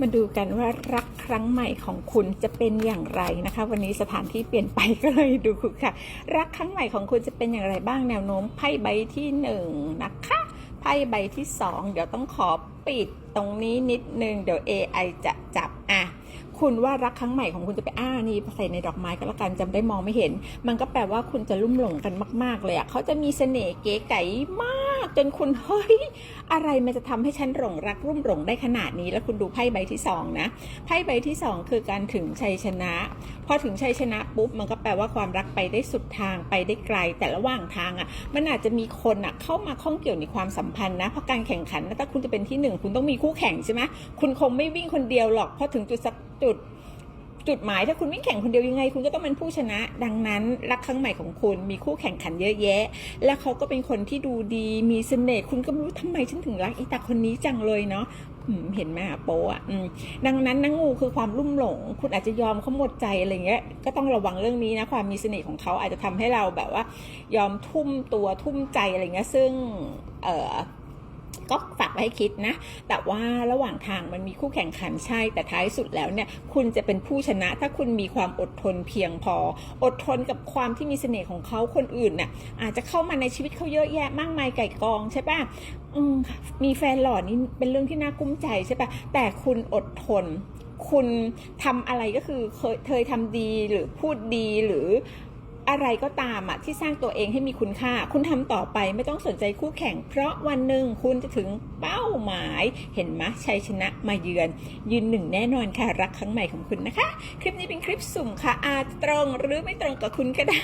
มาดูกันว่ารักครั้งใหม่ของคุณจะเป็นอย่างไรนะคะ วันนี้สถานที่เปลี่ยนไปก็เลยดูค่ะ รักครั้งใหม่ของคุณจะเป็นอย่างไรบ้างแนวโน้มไพ่ใบที่หนึ่งนะคะไพ่ใบที่สองเดี๋ยวต้องขอปิดตรงนี้นิดนึงเดี๋ยว AI จะจับอะคุณว่ารักครั้งใหม่ของคุณจะไปนอ้านี่ใส่ในดอกไม้ก็แล้วกันจำได้มองไม่เห็น มันก็แปลว่าคุณจะลุ่มหลงกันมาก ๆ เลยอะ่ะเขาจะมีเสน่ห์เก๋ไก๋มาก จนคุณเฮ้ยอะไรมันจะทำให้ฉันหลงรักรุ่มหลงได้ขนาดนี้ แล้วคุณดูไพ่ใบที่สองนะไพ่ใบที่สองคือการถึงชัยชนะ พอถึงชัยชนะปุ๊บมันก็แปลว่าความรักไปได้สุดทางไปได้ไกล แต่ระหว่างทางอะ่ะ มันอาจจะมีคนอะเข้ามาข้องเกี่ยวในความสัมพันธ์นะเพราะการแข่งขันนะถ้าคุณจะเป็นที่หนึ่งคุณต้องมีคู่แข่งใช่ไหมคุณคงไม่วิ่งคนเดียวหรอกพอถึงจุดสักจุด จุดหมายถ้าคุณวิ่งแข่งคนเดียวยังไง คุณก็ต้องเป็นผู้ชนะ ดังนั้นรักครั้งใหม่ของคุณมีคู่แข่งขันเยอะแยะ และเขาก็เป็นคนที่ดูดีมีเสน่ห์คุณก็ไม่รู้ทำไมฉันถึงรักอีตาคนนี้จังเลยเนาะเห็นไหมอะโปะอะดังนั้นนางงูคือความลุ่มหลง คุณอาจจะยอมเขาหมดใจอะไรเงี้ยก็ต้องระวังเรื่องนี้นะความมีเสน่ห์ของเขาอาจจะทำให้เราแบบว่า ยอมทุ่มตัวทุ่มใจอะไรเงี้ยซึ่งเออ ก็ฝากไว้ให้คิดนะ แต่ว่าระหว่างทางมันมีคู่แข่งขันใช่ แต่ท้ายสุดแล้วเนี่ยคุณจะเป็นผู้ชนะ ถ้าคุณมีความอดทนเพียงพอ อดทนกับความที่มีเสน่ห์ของเขาคนอื่นเนี่ยอาจจะเข้ามาในชีวิตเขาเยอะแยะมากมายไก่กองใช่ปะมมีแฟนหล่อนี่เป็นเรื่องที่น่ากุ้มใจใช่ปะแต่คุณอดทน คุณทำอะไรก็คือเคยเคยทำดีหรือพูดดีหรือ อะไรก็ตามอะที่สร้างตัวเองให้มีคุณค่า คุณทำต่อไปไม่ต้องสนใจคู่แข่ง เพราะวันหนึ่งคุณจะถึงเป้าหมายเห็นไหมชัยชนะมาเยือน ยืนหนึ่งแน่นอนค่ะรักครั้งใหม่ของคุณนะคะ คลิปนี้เป็นคลิปสุ่มค่ะอาจตรงหรือไม่ตรงกับคุณก็ได้